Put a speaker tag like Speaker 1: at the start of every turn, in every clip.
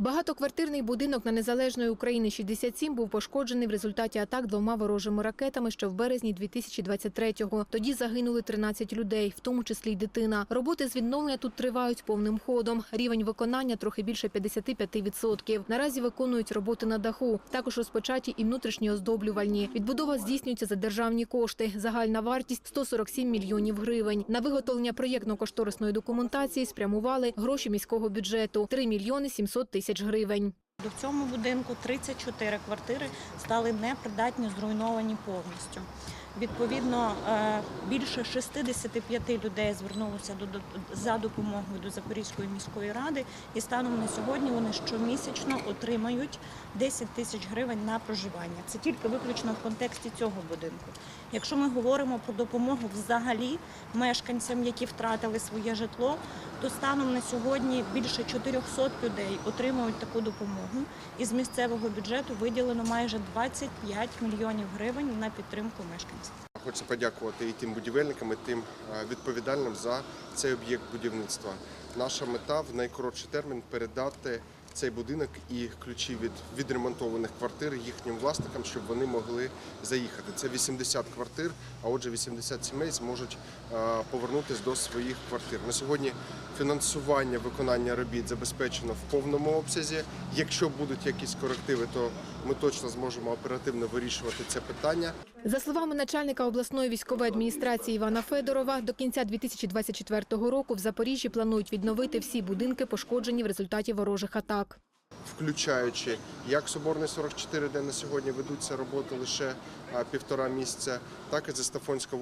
Speaker 1: Багатоквартирний будинок на незалежної України 67 був пошкоджений в результаті атак двома ворожими ракетами ще в березні 2023-го. Тоді загинули 13 людей, в тому числі й дитина. Роботи з відновлення тут тривають повним ходом. Рівень виконання трохи більше 55%. Наразі виконують роботи на даху. Також розпочаті і внутрішні оздоблювальні. Відбудова здійснюється за державні кошти. Загальна вартість 147 мільйонів гривень. На виготовлення проєктно-кошторисної документації спрямували гроші міського бюджету 3 мільйони 700 тисяч гривень.
Speaker 2: В цьому будинку 34 квартири стали непридатні, зруйновані повністю. Відповідно, е, більше 65 людей звернулося за допомогою до Запорізької міської ради, і станом на сьогодні вони щомісячно отримають 10 тисяч гривень на проживання. Це тільки виключно в контексті цього будинку. Якщо ми говоримо про допомогу взагалі мешканцям, які втратили своє житло, то станом на сьогодні більше 400 людей отримують таку допомогу. І з місцевого бюджету виділено майже 25 мільйонів гривень на підтримку мешканців.
Speaker 3: Хочу подякувати і тим будівельникам, і тим е, відповідальним за цей об'єкт будівництва. Наша мета в найкоротший термін передати цей будинок і ключі від відремонтованих квартир їхнім власникам, щоб вони могли заїхати. Це 80 квартир, а отже, 80 сімей зможуть повернутися до своїх квартир. На сьогодні фінансування виконання робіт забезпечено в повному обсязі. Якщо будуть якісь корективи, то ми точно зможемо оперативно вирішувати це питання.
Speaker 1: За словами начальника обласної військової адміністрації Івана Федорова, до кінця 2024 року в Запоріжжі планують відновити всі будинки, пошкоджені в результаті ворожих атак.
Speaker 3: Включаючи. Як Соборний 44, де на сьогодні ведуться роботи лише півтора місяця, так і Застафонська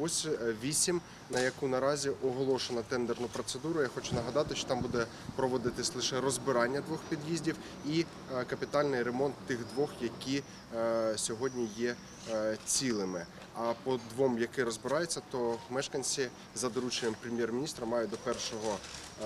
Speaker 3: 8, на яку наразі оголошена тендерну процедуру. Я хочу нагадати, що там буде проводитись лише розбирання двох під'їздів і капітальний ремонт тих двох, які е, сьогодні є е, цілими. А по двом, які розбираються, то мешканці за дорученням прем'єр-міністра мають до 1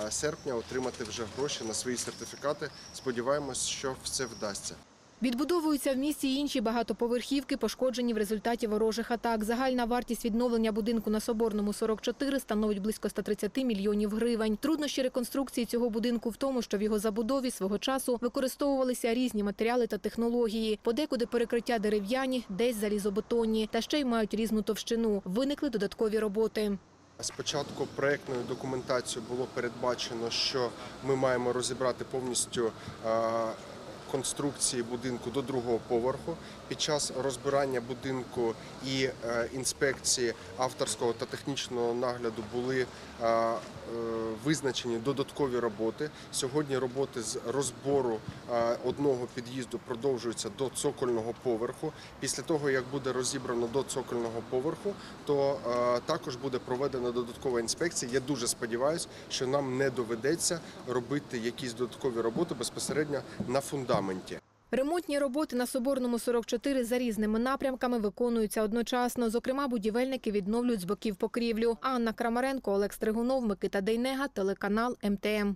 Speaker 3: е, серпня отримати вже гроші на свої сертифікати. Сподіваємось, що все вдасться.
Speaker 1: Відбудовуються в місті інші багатоповерхівки, пошкоджені в результаті ворожих атак. Загальна вартість відновлення будинку на Соборному 44 становить близько 130 мільйонів гривень. Труднощі реконструкції цього будинку в тому, що в його забудові свого часу використовувалися різні матеріали та технології. Подекуди перекриття дерев'яні, десь залізобетонні, та ще й мають різну товщину. Виникли додаткові роботи.
Speaker 3: Спочатку проектною документацією було передбачено, що ми маємо розібрати повністю е, конструкції будинку до другого поверху. Під час розбирання будинку і е, інспекції авторського та технічного нагляду були е, е, визначені додаткові роботи. Сьогодні роботи з розбору одного під'їзду продовжуються до цокольного поверху. Після того, як буде розібрано до цокольного поверху, то також буде проведена додаткова інспекція. Я дуже сподіваюся, що нам не доведеться робити якісь додаткові роботи безпосередньо на фундаменті.
Speaker 1: Ремонтні роботи на Соборному 44 за різними напрямками виконуються одночасно. Зокрема, будівельники відновлюють з боків покрівлю. Анна Крамаренко, Олег Стригунов, Микита Дейнега, телеканал МТМ.